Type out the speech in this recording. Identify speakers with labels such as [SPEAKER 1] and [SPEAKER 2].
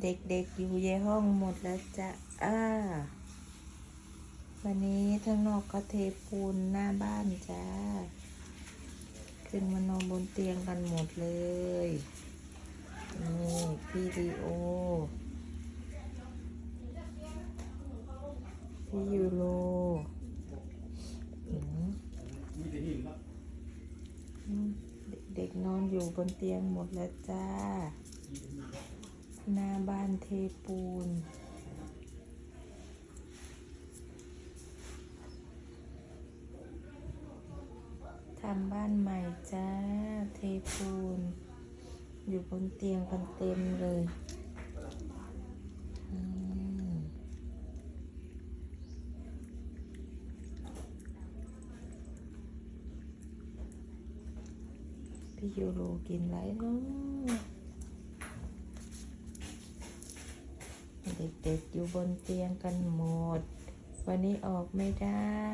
[SPEAKER 1] เด็กๆอยู่ในห้องหมดแล้วจ้ะอ้าวันนี้ข้างนอกเขาเทปูนหน้าบ้านจ้า ขึ้นมานอนบนเตียงกันหมดเลย นี่พี่ดีโอ พี่ยูโรเด็กๆนอนอยู่บนเตียงหมดแล้วจ้า เทปูน ทำบ้านใหม่จ้า เทปูน อยู่บนเตียงกันเต็มเลยพี่ยูโรกินไรเนาะ เด็กๆอยู่บนเตียงกันหมด วันนี้ออกไม่ได้